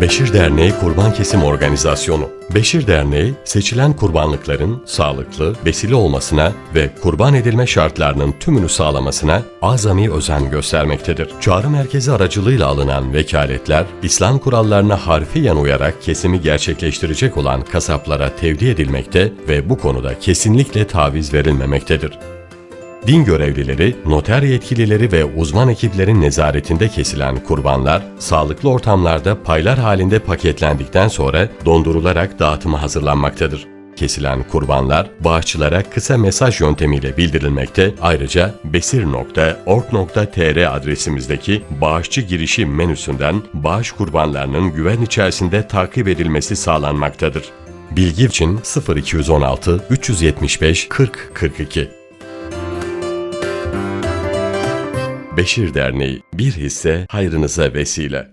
Beşir Derneği Kurban Kesim Organizasyonu Beşir Derneği, seçilen kurbanlıkların sağlıklı, besili olmasına ve kurban edilme şartlarının tümünü sağlamasına azami özen göstermektedir. Çağrı merkezi aracılığıyla alınan vekaletler, İslam kurallarına harfiyen uyarak kesimi gerçekleştirecek olan kasaplara tevdi edilmekte ve bu konuda kesinlikle taviz verilmemektedir. Din görevlileri, noter yetkilileri ve uzman ekiplerin nezaretinde kesilen kurbanlar, sağlıklı ortamlarda paylar halinde paketlendikten sonra dondurularak dağıtıma hazırlanmaktadır. Kesilen kurbanlar bağışçılara kısa mesaj yöntemiyle bildirilmekte. Ayrıca besir.org.tr adresimizdeki bağışçı girişi menüsünden bağış kurbanlarının güven içerisinde takip edilmesi sağlanmaktadır. Bilgi için 0216 375 40 42 Beşir Derneği bir hisse hayrınıza vesile.